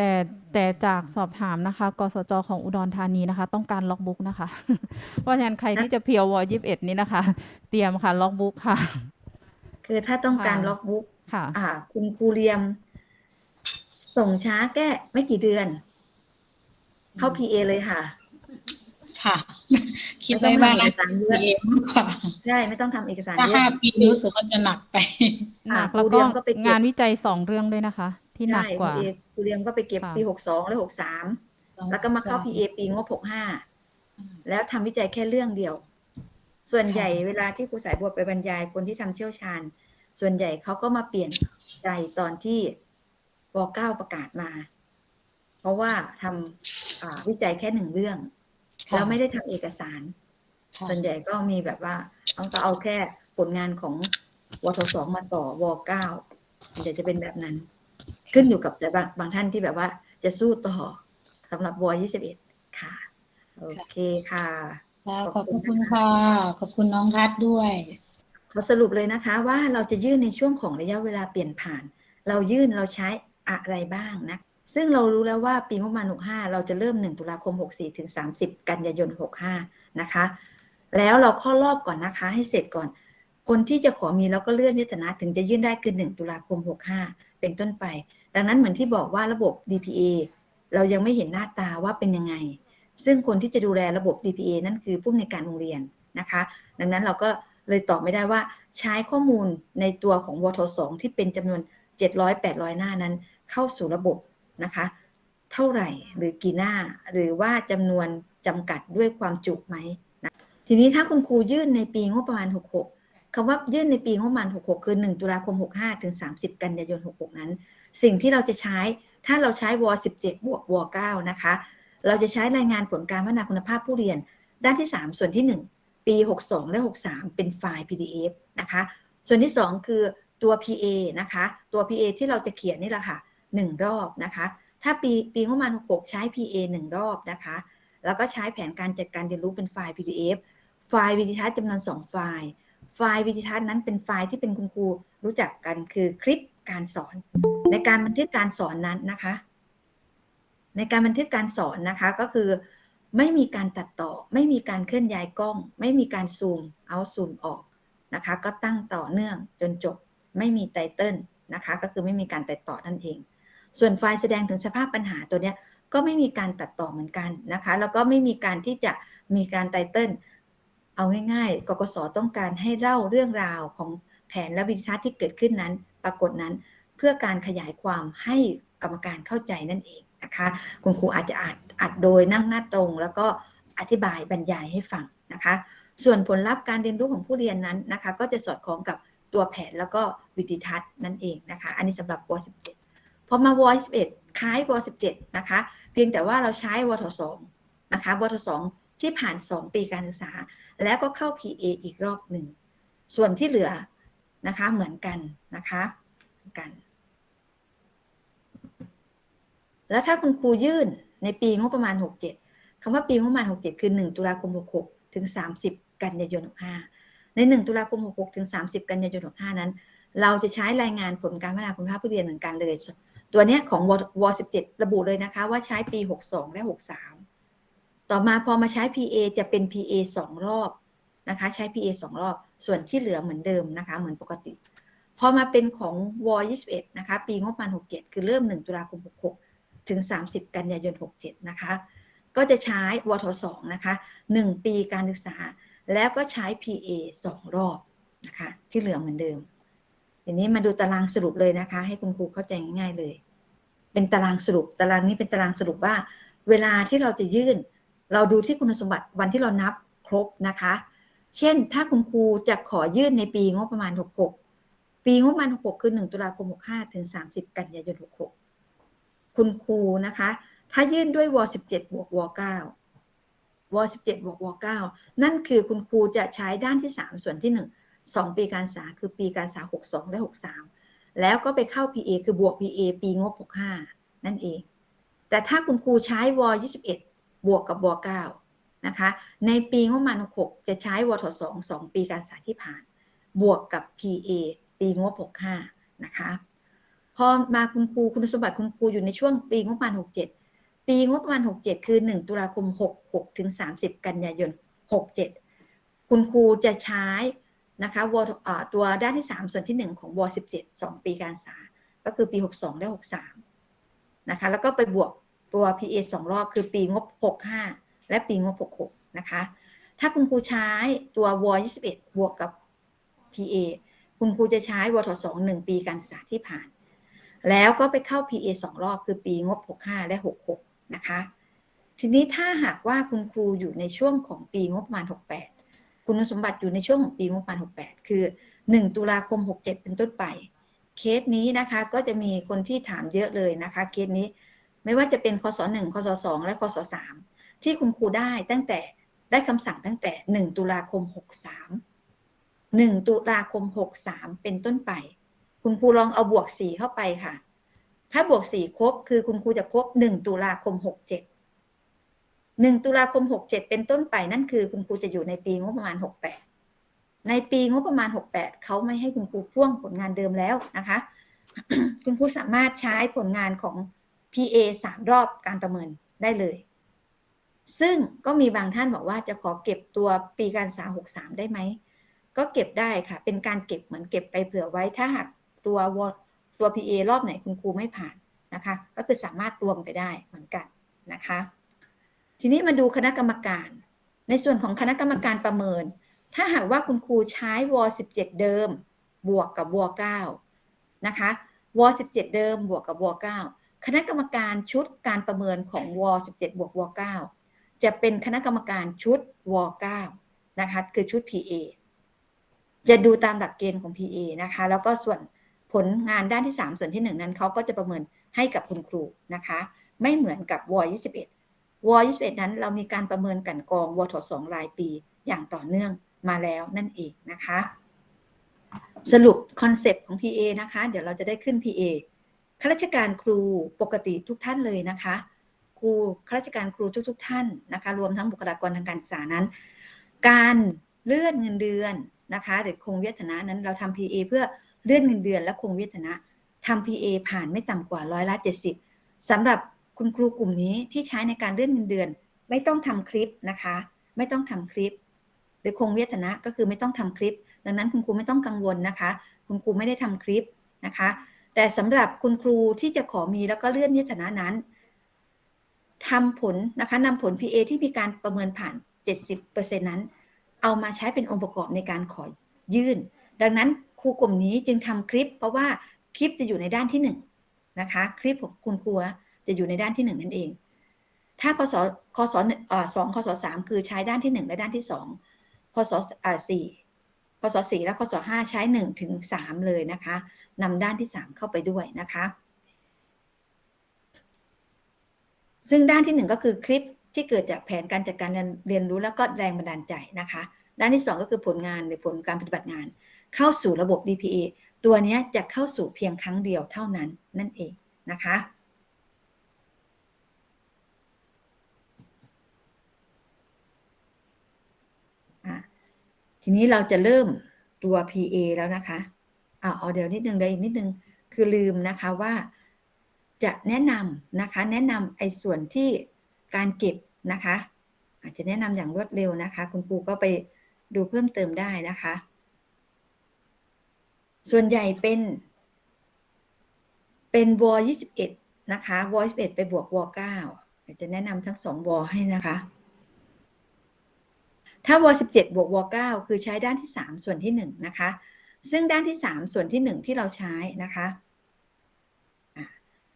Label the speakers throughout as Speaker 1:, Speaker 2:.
Speaker 1: แต่แต่จากสอบถามนะคะ กสจของอุดรธานีนะคะ ต้องการล็อกบุ๊กนะคะ เพราะฉะนั้นใครที่จะเพียววอยี่สิบเอ็ดนี้นะคะ เตรียมค่ะล็อกบุ๊กค่ะ
Speaker 2: คือถ้าต้องการ
Speaker 1: ค่ะ
Speaker 2: ล็อกบุ๊ก
Speaker 1: ค่ะ
Speaker 2: อ่า คุณครูเรียม ส่งช้าแก้ไม่กี่เดือน เข้า PA เลยค่ะ
Speaker 3: ค่ะ คิดไว้ว่า
Speaker 2: ไม่ต้องทำเอกสารเยอะ
Speaker 3: เองมากกว่า
Speaker 2: ใช่ไม่ต้องทำเอกสาร
Speaker 3: ถ้า
Speaker 2: เย
Speaker 3: ห้า
Speaker 2: อะ
Speaker 3: ปีรู้สึกว่าจะหนักไป
Speaker 1: หนัก
Speaker 2: ครู
Speaker 1: แล้ว
Speaker 2: เรี
Speaker 1: ก็
Speaker 2: ยมก็ไปเก็บ
Speaker 1: งานวิจัยสองเรื่องด้วยนะคะ ที่หนัก
Speaker 2: ใช่
Speaker 1: กว่า
Speaker 2: ครูเอครูเรียมก็ไปเก็บ
Speaker 1: ค่ะ
Speaker 2: ปีหกสองและหกสามแล้วก็มาเข้า PA ปีงบหกห้าแล้วทำวิจัยแค่เรื่องเดียว ส่วนใหญ่เวลาที่ครูสายบัวไปบรรยายคนที่ทำเชี่ยวชาญ ส่วนใหญ่เขาก็มาเปลี่ยนใจตอนที่ปเก้าประกาศมา เพราะว่าทำอ่าวิจัยแค่หนึ่งเรื่อง
Speaker 3: ค่ะ
Speaker 2: แล้วไม่ได้ทำเอกสาร
Speaker 3: ค่ะ
Speaker 2: ส่วนใหญ่ก็มีแบบว่าต้องเอาแค่ผลงานของวทสองมาต่อวเก้าเดี๋ยวจะเป็นแบบนั้น ขึ้นอยู่กับแต่บางบางท่านที่แบบว่า จะสู้ต่อสำหรับวยี่สิบเอ็ดค่ะ โอเคค่ะ
Speaker 3: ค่ะข
Speaker 2: ข
Speaker 3: อ
Speaker 2: อ
Speaker 3: บบ
Speaker 2: คุ
Speaker 3: คุณณ
Speaker 2: นะคะ
Speaker 3: ค่ะ ขอบคุณน้องรัฐด้วย
Speaker 2: ขอสรุปเลยนะคะว่าเราจะยื่นในช่วงของระยะเวลาเปลี่ยนผ่าน เรายื่นเราใช้อะไรบ้างนะ ซึ่งเรารู้แล้วว่าปีงบประมาณ 65 เราจะเริ่ม 1 ตุลาคม 64 ถึง 30 กันยายน 65 นะคะ แล้วเราข้อรอบก่อนนะคะ ให้เสร็จก่อน คนที่จะขอมีแล้วก็เลื่อนนิตนะถึงจะยื่นได้คือ 1 ตุลาคม 65 เป็นต้นไป ดังนั้นเหมือนที่บอกว่าระบบ DPA เรายังไม่เห็นหน้าตาว่าเป็นยังไง ซึ่งคนที่จะดูแลระบบ DPA นั่นคือผู้อำนการโรงเรียนนะคะ ดังนั้นเราก็เลยตอบไม่ได้ว่าใช้ข้อมูลในตัวของวทสองที่เป็นจำนวน 700 800 หน้านั้น เข้าสู่ระบบนะคะ เท่าไหร่หรือกี่หน้า หรือว่าจำนวนจำกัดด้วยความจุไหมนะทีนี้ถ้าคุณครูยื่นในปีงบประมาณ 66คำว่ายื่นในปีงบประมาณ 66 คือ 1 ตุลาคม 65 ถึง 30 กันยายน 66 นั้น สิ่งที่เราจะใช้ถ้าเราใช้ว17บวกว9นะคะ เราจะใช้รายงานผลการพัฒนาคุณภาพผู้เรียน ด้านที่ 3 ส่วนที่ 1 ปี 62 และ 63 เป็นไฟล์ PDF นะคะ ส่วนที่ 2 คือตัว PA นะคะ ตัว PA ที่เราจะเขียนนี่แหละค่ะ 1 รอบนะคะ ถ้าปีปีงบประมาณ66 ใช้ PA 1 รอบนะคะ แล้วก็ใช้แผนการจัดการเรียนรู้เป็นไฟล์ PDF ไฟล์วิดีทัศน์จำนวน2ไฟล์ ไฟล์วิดีทัศน์นั้นเป็นไฟล์ที่เป็นคุณครูรู้จักกันคือคลิป การสอน ในการบันทึกการสอนนั้นนะคะ ในการบันทึกการสอนนะคะก็คือไม่มีการตัดต่อ ไม่มีการเคลื่อนย้ายกล้อง ไม่มีการซูมเอาซูมออกนะคะ ก็ตั้งต่อเนื่องจนจบไม่มีไตเติลนะคะ ก็คือไม่มีการตัดต่อนั่นเอง ส่วนไฟล์แสดงถึงสภาพปัญหาตัวเนี้ยก็ไม่มีการตัดต่อเหมือนกันนะคะ แล้วก็ไม่มีการที่จะมีการไตเติลเอาง่ายๆ กกสต้องการให้เล่าเรื่องราวของแผนและวิธีทัศน์ที่เกิดขึ้นนั้น ปรากฏนั้น เพื่อการขยายความให้กรรมการเข้าใจนั่นเองนะคะคุณครูอาจจะอัดอัดโดยนั่งหน้าตรง แล้วก็อธิบายบรรยายให้ฟังนะคะ ส่วนผลลัพธ์การเรียนรู้ของผู้เรียนนั้นนะคะ ก็จะสอดคล้องกับตัวแผนแล้วก็วิธีทัศน์นั่นเองนะคะ อันนี้สำหรับว17พอมาว11คล้ายว17นะคะเพียงแต่ว่าเราใช้วท2นะคะวท2ที่ผ่าน 2 ปีการศึกษา แล้วก็เข้า PA อีกรอบหนึ่งส่วนที่เหลือ นะคะ เหมือนกันนะคะกันแล้วถ้าคุณครูยื่นในปีงบประมาณ 67คำว่าปีงบประมาณ 67 คือ 1 ตุลาคม 66 ถึง 30 กันยายน 65 ใน 1 ตุลาคม 66 ถึง 30 กันยายน 65 นั้น เราจะใช้รายงานผลการพัฒนาคุณภาพผู้เรียนเหมือนกันเลย ตัวเนี้ยของวว17 ระบุเลยนะคะ ว่าใช้ปี 62 และ 63 ต่อมาพอมาใช้ PA จะเป็น PA 2 รอบนะคะ ใช้ PA 2 รอบ ส่วนที่เหลือเหมือนเดิมนะคะ เหมือนปกติ พอมาเป็นของวอ21 นะคะ ปีงบประมาณ 67 คือเริ่ม 1 ตุลาคม 66 ถึง 30 กันยายน 67 นะคะ ก็จะใช้วท2นะคะ 1 ปีการศึกษา แล้วก็ใช้ PA 2 รอบนะคะ ที่เหลือเหมือนเดิมทีนี้มาดูตารางสรุปเลยนะคะ ให้คุณครูเข้าใจง่ายๆเลย เป็นตารางสรุป ตารางนี้เป็นตารางสรุปว่า เวลาที่เราจะยื่น เราดูที่คุณสมบัติวันที่เรานับครบนะคะ เช่น ถ้าคุณครูจะขอยื่นในปีงบประมาณ 66 ปีงบประมาณ 66 คือ 1 ตุลาคม 65 ถึง 30 กันยายน 66 คุณครูนะคะ ถ้ายื่นด้วยว17บวกว9ว17บวกว9นั่นคือคุณครูจะใช้ด้านที่ 3 ส่วนที่ 1 2 ปีการศึกษาคือปีการศึกษา 62 และ 63 แล้วก็ไปเข้า PA คือบวก PA ปีงบ 65 นั่นเอง แต่ถ้าคุณครูใช้ว21 บวกกับว9 นะคะ ในปีงบประมาณ6จะใช้วท2 2ปีการศึกษาที่ผ่าน บวกกับ PA ปีงบ65นะคะพอมาคุณครูคุณสมบัติคุณครูอยู่ในช่วงปีงบประมาณ67 ปีงบประมาณ67 คือ 1 ตุลาคม 66 ถึง 30 กันยายน 67 คุณครูจะใช้นะคะวอ่าตัวด้านที่ 3 ส่วนที่ 1 ของว17 2 ปีการศึกษา ก็คือปี 62 และ 63 นะคะ แล้วก็ไปบวกตัว PA 2 รอบคือปีงบ 65 และปีงบ 66 นะคะ ถ้าคุณครูใช้ตัวว21 บวกกับ PA คุณครูจะใช้วท2 1ปีการศึกษาที่ผ่าน แล้วก็ไปเข้า PA 2รอบคือปีงบ 65 และ 66 นะคะ ทีนี้ถ้าหากว่าคุณครูอยู่ในช่วงของปีงบประมาณ 68 คุณสมบัติอยู่ในช่วงของปีงบประมาณ 68 คือ 1 ตุลาคม 67 เป็นต้นไป เคสนี้นะคะก็จะมีคนที่ถามเยอะเลยนะคะ เคสนี้ไม่ว่าจะเป็นคศ1คศ2และคศ3 ที่คุณครูได้ตั้งแต่ได้คำสั่งตั้งแต่ 1 ตุลาคม 63 1 ตุลาคม 63 เป็นต้นไป คุณครูลองเอาบวก 4 เข้าไปค่ะ ถ้าบวก 4 ครบ คือคุณครูจะครบ 1 ตุลาคม 67 1 ตุลาคม 67 เป็นต้นไปนั่นคือคุณครูจะอยู่ในปีงบประมาณ 68 ในปีงบประมาณ 68 เขาไม่ให้คุณครูพ่วงผลงานเดิมแล้วนะคะ คุณครูสามารถใช้ผลงานของ PA 3 รอบการประเมินได้เลย ซึ่งก็มีบางท่านบอกว่าจะขอเก็บตัวปีการศึกษา 63 ได้ไหม ก็เก็บได้ค่ะ เป็นการเก็บเหมือนเก็บไปเผื่อไว้ถ้าหากตัววตัว PA รอบไหนคุณครูไม่ผ่านนะคะ ก็คือสามารถรวมไปได้เหมือนกันนะคะ ทีนี้มาดูคณะกรรมการ ในส่วนของคณะกรรมการประเมิน ถ้าหากว่าคุณครูใช้ว17 เดิม บวกกับว9นะคะว17 เดิมบวกกับว9คณะกรรมการชุดการประเมินของว17บวกว9 จะเป็นคณะกรรมการชุดว9นะคะคือชุด PA จะดูตามหลักเกณฑ์ของ PA นะคะ แล้วก็ส่วนผลงานด้านที่ 3 ส่วนที่ 1 นั้นเขาก็จะประเมินให้กับคุณครูนะคะ ไม่เหมือนกับว21ว21 นั้นเรามีการประเมินกันกองวท2รายปีอย่างต่อเนื่องมาแล้วนั่นเองนะคะ สรุปคอนเซปต์ของ PA นะคะ เดี๋ยวเราจะได้ขึ้น PA ข้าราชการครูปกติทุกท่านเลยนะคะ ครูข้าราชการครูทุกๆท่านนะคะ รวมทั้งบุคลากรทางการศึกษานั้น การเลื่อนเงินเดือนนะคะหรือคงเวทนะนั้นเราทำ PA เพื่อเลื่อนเงินเดือนและคงเวทนะทำ PA ผ่านไม่ต่ำกว่าร้อยละ 70สำหรับคุณครูกลุ่มนี้ที่ใช้ในการเลื่อนเงินเดือน ไม่ต้องทำคลิปนะคะ ไม่ต้องทำคลิป หรือคงเวทนะก็คือไม่ต้องทำคลิป ดังนั้นคุณครูไม่ต้องกังวลนะคะ คุณครูไม่ได้ทำคลิปนะคะ แต่สำหรับคุณครูที่จะขอมีแล้วก็เลื่อนเวทนะนั้น ทำผลนะคะนำผล PA ที่มีการประเมินผ่าน 70%นั้น เอามาใช้เป็นองค์ประกอบในการขอยื่น ดังนั้นครูกลุ่มนี้จึงทำคลิป เพราะว่าคลิปจะอยู่ในด้านที่1นนะคะคลิปของคุณครูจะอยู่ในด้านที่ 1 นั่นเอง ถ้าคศคศสองคศสามคือใช้ด้านที่ 1 และด้านที่2คศสี่คศสี่และคศห้าใช้1ถึง3เลยนะคะนำด้านที่ 3 เข้าไปด้วยนะคะ ซึ่งด้านที่ 1 ก็คือคลิปที่เกิดจากแผนการจัดการเรียนรู้แล้วก็แรงบันดาลใจนะคะ ด้านที่ 2 ก็คือผลงานหรือผลการปฏิบัติงาน เข้าสู่ระบบ DPA ตัวนี้จะเข้าสู่เพียงครั้งเดียวเท่านั้นนั่นเองนะคะทีนี้เราจะเริ่มตัว PA แล้วนะคะอ่าเอาเดี๋ยวนิดนึงเลยอีกนิดนึง คือลืมนะคะว่า จะแนะนำนะคะ แนะนำไอ้ส่วนที่การเก็บนะคะ อาจจะแนะนำอย่างรวดเร็วนะคะ คุณครูก็ไปดูเพิ่มเติมได้นะคะ ส่วนใหญ่เป็น เป็นวอ21นะคะวอ21ไปบวกวอ9จะแนะนำทั้ง2วอให้นะคะ ถ้าวอ17บวกวอ9คือใช้ด้านที่ 3 ส่วนที่ 1 นะคะ ซึ่งด้านที่ 3 ส่วนที่ 1 ที่เราใช้นะคะ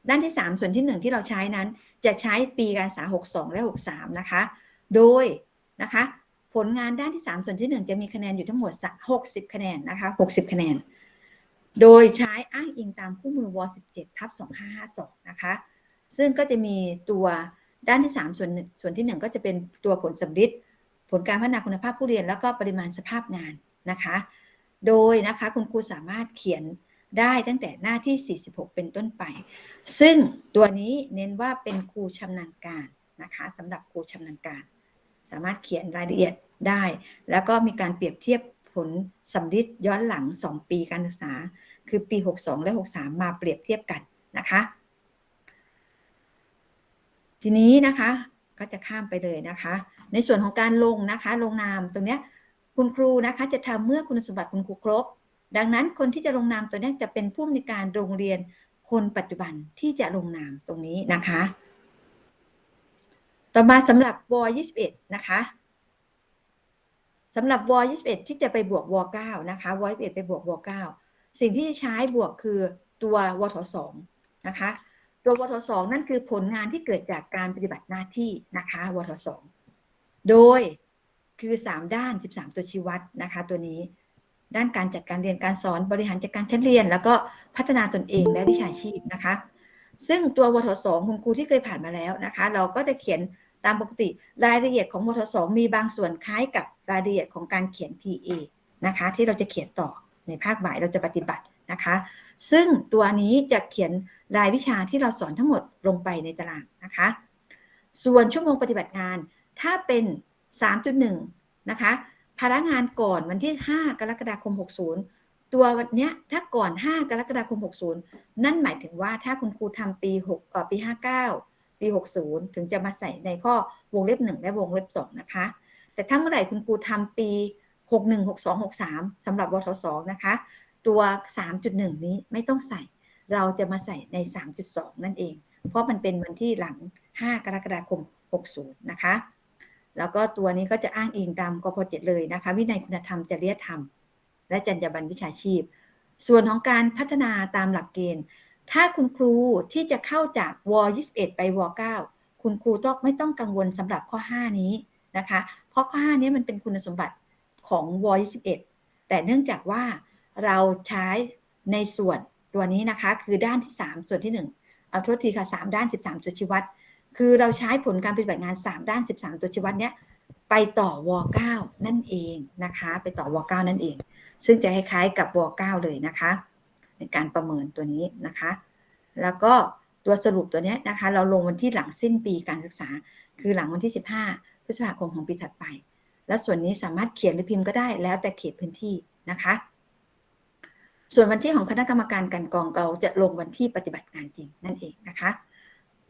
Speaker 2: ด้านที่ 3 ส่วนที่ 1 ที่เราใช้นั้น จะใช้ปีการศึกษา 62 และ 63 นะคะ โดยนะคะ ผลงานด้านที่ 3 ส่วนที่ 1 จะมีคะแนนอยู่ทั้งหมด 60 คะแนนนะคะ 60 คะแนน โดยใช้อ้างอิงตามคู่มือว17ทับ2552 นะคะ ซึ่งก็จะมีตัวด้านที่ 3 ส่วนส่วนที่ 1 ก็จะเป็นตัวผลสำลิดผลการพัฒนาคุณภาพผู้เรียนแล้วก็ปริมาณสภาพงานนะคะ โดยนะคะคุณครูสามารถเขียน ได้ตั้งแต่หน้าที่ 46 เป็นต้นไป ซึ่งตัวนี้เน้นว่าเป็นครูชำนาญการนะคะสำหรับครูชำนาญการ สามารถเขียนรายละเอียดได้ แล้วก็มีการเปรียบเทียบผลสำลิดย้อนหลัง 2 ปีการศึกษา คือปี 62 และ 63 มาเปรียบเทียบกันนะคะ ทีนี้นะคะก็จะข้ามไปเลยนะคะ ในส่วนของการลงนะคะ ลงนามตรงเนี้ยคุณครูนะคะจะทำเมื่อคุณสมบัติคุณครูครบ ดังนั้นคนที่จะลงนามตัวนี้จะเป็นผู้อำนการโรงเรียนคนปัจจุบันที่จะลงนามตรงนี้นะคะ ต่อมาสำหรับว21 นะคะสำหรับว21 ที่จะไปบวกว9นะคะว21ไปบวกว9สิ่งที่จะใช้บวกคือตัววท2นะคะ ตัววท2นั่นคือผลงานที่เกิดจากการปฏิบัติหน้าที่นะคะวท2โดยคือ 3 ด้าน 13 ตัวชี้วัดนะคะ ตัวนี้ ด้านการจัดการเรียนการสอนบริหารจัดการชั้นเรียน แล้วก็พัฒนาตนเองและวิชาชีพนะคะ ซึ่งตัววทสองคุณครูที่เคยผ่านมาแล้วนะคะ เราก็จะเขียนตามปกติรายละเอียดของวทสองมีบางส่วนคล้ายกับรายละเอียดของการเขียน TA นะคะ ที่เราจะเขียนต่อในภาคบ่ายเราจะปฏิบัตินะคะ ซึ่งตัวนี้จะเขียนรายวิชาที่เราสอนทั้งหมดลงไปในตารางนะคะ ส่วนชั่วโมงปฏิบัติงานถ้าเป็น 3.1 นะคะ ภาระงานก่อนวันที่ 5 กรกฎาคม 60 ตัววันเนี้ยถ้าก่อน 5 กรกฎาคม 60 นั่นหมายถึงว่าถ้าคุณครูทำปี6เอ่อปี 59 ปี 60 ถึงจะมาใส่ในข้อวงเล็บ 1 และวงเล็บ 2 นะคะ แต่ถ้าเมื่อไหร่คุณครูทำปี 61 62 63สำหรับวทศนะคะ ตัว 3.1 นี้ไม่ต้องใส่ เราจะมาใส่ใน 3.2 นั่นเอง เพราะมันเป็นวันที่หลัง 5 กรกฎาคม 60 นะคะ แล้วก็ตัวนี้ก็จะอ้างอิงตามกพ7เลยนะคะ วินัยคุณธรรมจริยธรรม และจรรยาบรรณวิชาชีพ ส่วนของการพัฒนาตามหลักเกณฑ์ ถ้าคุณครูที่จะเข้าจากว21 ไปว9คุณครูต้องไม่ต้องกังวลสำหรับข้อ 5 นี้นะคะ เพราะข้อ 5 นี้มันเป็นคุณสมบัติของว21แต่เนื่องจากว่าเราใช้ในส่วนตัวนี้นะคะ คือด้านที่ 3 ส่วนที่ 1 เอาโทษทีค่ะ 3 ด้าน 13ตัวชี้วัด คือเราใช้ผลการปฏิบัติงาน 3 ด้าน 13 ตัวชี้วัดเนี้ยไปต่อว9นั่นเองนะคะ ไปต่อว9นั่นเอง ซึ่งจะคล้ายๆกับว9เลยนะคะ ในการประเมินตัวนี้นะคะ แล้วก็ตัวสรุปตัวนี้นะคะ เราลงวันที่หลังสิ้นปีการศึกษา คือหลังวันที่ 15 พฤษภาคมของปีถัดไป และส่วนนี้สามารถเขียนหรือพิมพ์ก็ได้แล้วแต่เขตพื้นที่นะคะ ส่วนวันที่ของคณะกรรมการกันกองเราจะลงวันที่ปฏิบัติงานจริงนั่นเองนะคะ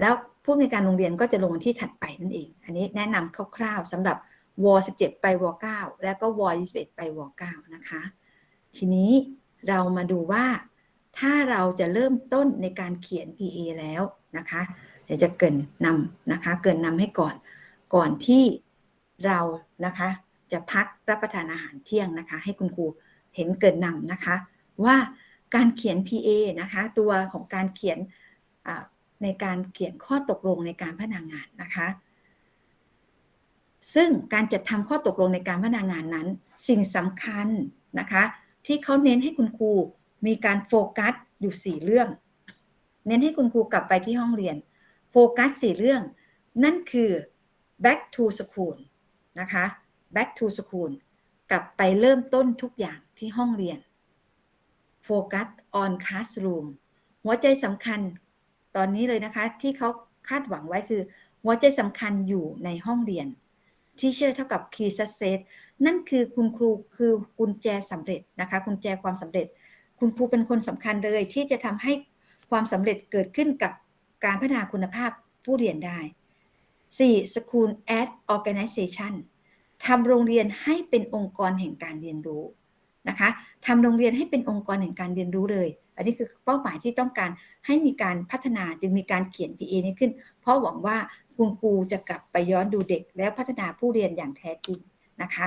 Speaker 2: แล้วผู้ในการโรงเรียนก็จะลงที่ถัดไปนั่นเอง อันนี้แนะนำคร่าวๆสำหรับว17 ไปว9แล้วก็ว21 ไปว9นะคะ ทีนี้เรามาดูว่าถ้าเราจะเริ่มต้นในการเขียน PA แล้วนะคะ เดี๋ยวจะเกินนำนะคะ เกินนำให้ก่อน ก่อนที่เรานะคะ จะพักรับประทานอาหารเที่ยงนะคะ ให้คุณครูเห็นเกินนำนะคะ ว่าการเขียน PA นะคะ ตัวของการเขียน ในการเขียนข้อตกลงในการพัฒนางานนะคะ ซึ่งการจัดทำข้อตกลงในการพัฒนางานนั้น สิ่งสำคัญนะคะ ที่เขาเน้นให้คุณครูมีการโฟกัสอยู่ 4 เรื่อง เน้นให้คุณครูกลับไปที่ห้องเรียน โฟกัส 4 เรื่อง นั่นคือ back to school นะคะ back to school กลับไปเริ่มต้นทุกอย่างที่ห้องเรียน โฟกัส on classroom หัวใจสำคัญ ตอนนี้เลยนะคะที่เขาคาดหวังไว้คือ หัวใจสำคัญอยู่ในห้องเรียน teacher เท่ากับ key success นั่นคือคุณครูคือกุญแจสำเร็จนะคะกุญแจความสำเร็จ คุณครูเป็นคนสำคัญเลยที่จะทำให้ความสำเร็จเกิดขึ้นกับการพัฒนาคุณภาพผู้เรียนได้ 4. School as Organization ทำโรงเรียนให้เป็นองค์กรแห่งการเรียนรู้นะคะทำโรงเรียนให้เป็นองค์กรแห่งการเรียนรู้เลย อันนี้คือเป้าหมายที่ต้องการให้มีการพัฒนาจึงมีการเขียน PA นี้ขึ้น เพราะหวังว่าคุณครูจะกลับไปย้อนดูเด็ก แล้วพัฒนาผู้เรียนอย่างแท้จริงนะคะ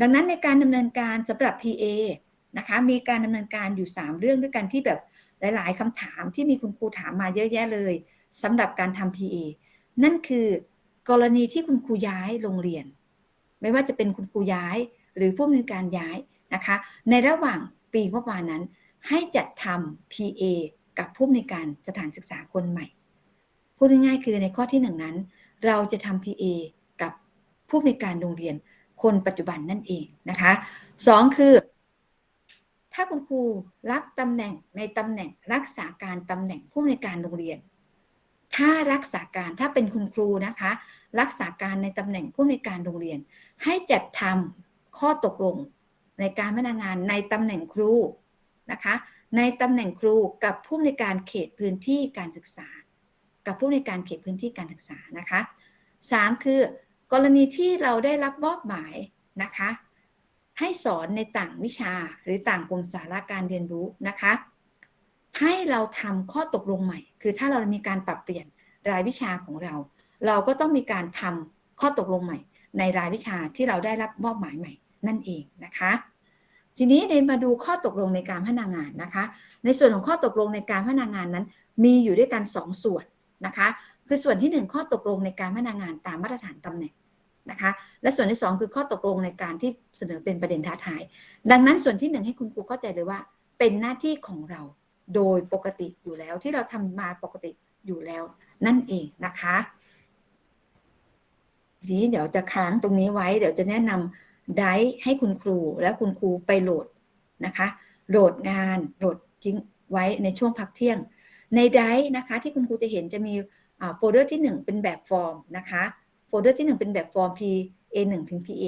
Speaker 2: ดังนั้นในการดำเนินการสำหรับ PA นะคะมีการดำเนินการอยู่ 3 เรื่องด้วยกันที่แบบหลาย ๆคำถามที่มีคุณครูถามมาเยอะแยะเลยสำหรับการทำ PA นั่นคือกรณีที่คุณครูย้ายโรงเรียน ไม่ว่าจะเป็นคุณครูย้าย หรือผู้อำนวยการย้ายนะคะ ในระหว่างปีงบประมาณนั้น ให้จัดทำ PA กับผู้อำนการสถานศึกษาคนใหม่ พูดง่ายๆคือในข้อที่หนึ่งนั้น เราจะทำ PA กับผู้อำนการโรงเรียนคนปัจจุบันนั่นเองนะคะสองคือ ถ้าคุณครูรับตำแหน่งในตำแหน่งรักษาการตำแหน่งผู้อำนการโรงเรียน ถ้ารักษาการถ้าเป็นคุณครูนะคะ รักษาการในตำแหน่งผู้อำนการโรงเรียน ให้จัดทำข้อตกลงในการพัฒนางานในตำแหน่งครู นะคะในตำแหน่งครูกับผู้ในการเขตพื้นที่การศึกษา กับผู้ในการเขตพื้นที่การศึกษานะคะสามคือกรณีที่เราได้รับมอบหมายนะคะให้สอนในต่างวิชาหรือต่างกลุ่มสาระการเรียนรู้นะคะ ให้เราทำข้อตกลงใหม่ คือถ้าเรามีการปรับเปลี่ยนรายวิชาของเรา เราก็ต้องมีการทำข้อตกลงใหม่ ในรายวิชาที่เราได้รับมอบหมายใหม่นั่นเองนะคะ ทีนี้เดนมาดูข้อตกลงในการพัฒนางานนะคะ ในส่วนของข้อตกลงในการพัฒนางานนั้น มีอยู่ด้วยกัน 2ส่วนนะคะ คือส่วนที่ 1 ข้อตกลงในการพัฒนางานตามมาตรฐานตำแหน่งนะคะ และส่วนที่ 2 คือข้อตกลงในการที่เสนอเป็นประเด็นท้าทาย ดังนั้นส่วนที่ 1 ให้คุณครูเข้าใจเลยว่า เป็นหน้าที่ของเราโดยปกติอยู่แล้วที่เราทำมาปกติอยู่แล้วนั่นเองนะคะทีนี้เดี๋ยวจะค้างตรงนี้ไว้เดี๋ยวจะแนะนำ ไดร์ให้คุณครูและคุณครูไปโหลดนะคะโหลดงานโหลดทิ้งไว้ในช่วงพักเที่ยง ในไดร์นะคะที่คุณครูจะเห็นจะมีโฟลเดอร์ที่ 1 เป็นแบบฟอร์มนะคะโฟลเดอร์ที่ 1 เป็นแบบฟอร์ม PA 1ถึง PA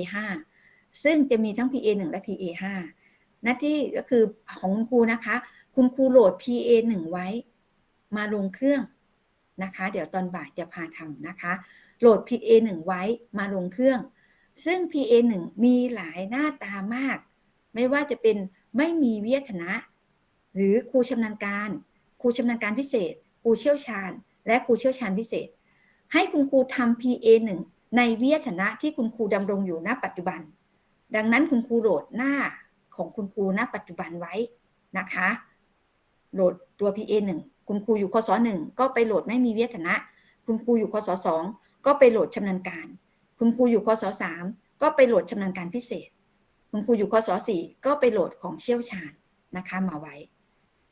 Speaker 2: 5ซึ่งจะมีทั้ง PA 1และ PA 5หน้าที่ก็คือของคุณครูนะคะ คุณครูโหลด PA 1ไว้ มาลงเครื่องนะคะ เดี๋ยวตอนบ่ายจะพาทำนะคะ โหลด PA 1ไว้มาลงเครื่อง ซึ่ง PA 1 มีหลายหน้าตามาก ไม่ว่าจะเป็นไม่มีวิทยาฐนะ หรือครูชำนาญการ ครูชำนาญการพิเศษ ครูเชี่ยวชาญ และครูเชี่ยวชาญพิเศษ ให้คุณครูทำ PA 1 ในวิทยาฐนะที่คุณครูดำรงอยู่ณปัจจุบัน ดังนั้นคุณครูโหลดหน้าของคุณครูณปัจจุบันไว้นะคะ โหลดตัว PA 1 คุณครูอยู่คศ1ก็ไปโหลดไม่มีวิทยาฐนะ คุณครูอยู่คศ2ก็ไปโหลดชำนาญการ คุณครูอยู่คศ3ก็ไปโหลดชำนาญการพิเศษ คุณครูอยู่คศ4ก็ไปโหลดของเชี่ยวชาญนะคะมาไว้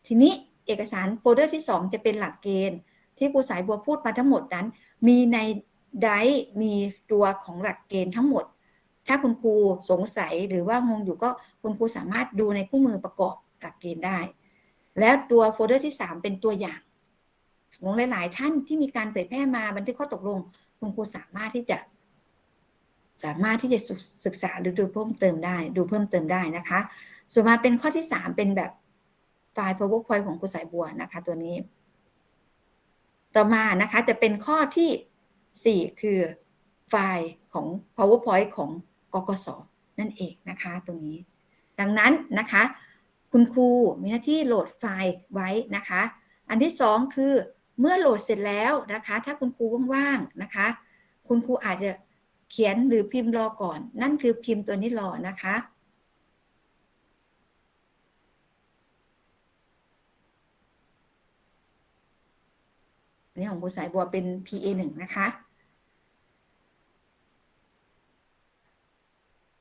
Speaker 2: ทีนี้เอกสารโฟลเดอร์ที่ 2 จะเป็นหลักเกณฑ์ ที่ครูสายบัวพูดมาทั้งหมดนั้น มีในไดมีตัวของหลักเกณฑ์ทั้งหมด ถ้าคุณครูสงสัยหรือว่างงอยู่ก็คุณครูสามารถดูในคู่มือประกอบหลักเกณฑ์ได้ แล้วตัวโฟลเดอร์ที่ 3 เป็นตัวอย่างของหลาย ๆ ท่านที่มีการเผยแพร่มาบันทึกข้อตกลง คุณครูสามารถที่จะ สามารถที่จะศึกษาหรือดูเพิ่มเติมได้ดูเพิ่มเติมได้นะคะส่วนมาเป็นข้อที่ 3 เป็นแบบไฟล์ powerpoint ของครูสายบัวนะคะ ตัวนี้ ต่อมานะคะจะเป็นข้อที่ 4 คือไฟล์ของ powerpoint ของกกศนั่นเองนะคะตรงนี้ ดังนั้นนะคะ คุณครูมีหน้าที่โหลดไฟล์ไว้นะคะ อันที่ 2 คือเมื่อโหลดเสร็จแล้วนะคะ ถ้าคุณครูว่างๆนะคะ คุณครูอาจจะ เขียนหรือพิมพ์รอก่อน นั่นคือพิมพ์ตัวนี้รอนะคะอันนี้ของครูสายบัวเป็น PA 1นะคะ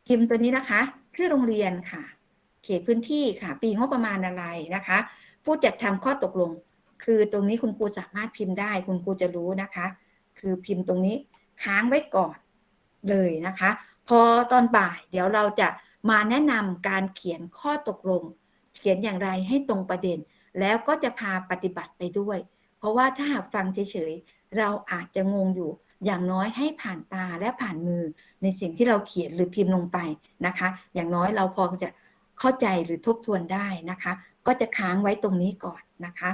Speaker 2: พิมพ์ตัวนี้นะคะ ชื่อโรงเรียนค่ะ เขตพื้นที่ค่ะ ปีงบประมาณอะไรนะคะ ผู้จัดทำข้อตกลง คือตรงนี้คุณครูสามารถพิมพ์ได้ คุณครูจะรู้นะคะ คือพิมพ์ตรงนี้ค้างไว้ก่อน เลยนะคะ พอตอนบ่ายเดี๋ยวเราจะมาแนะนำการเขียนข้อตกลง เขียนอย่างไรให้ตรงประเด็น แล้วก็จะพาปฏิบัติไปด้วย เพราะว่าถ้าหากฟังเฉยๆ เราอาจจะงงอยู่ อย่างน้อยให้ผ่านตาและผ่านมือ ในสิ่งที่เราเขียนหรือพิมพ์ลงไปนะคะ อย่างน้อยเราพอจะเข้าใจหรือทบทวนได้นะคะ ก็จะค้างไว้ตรงนี้ก่อนนะคะ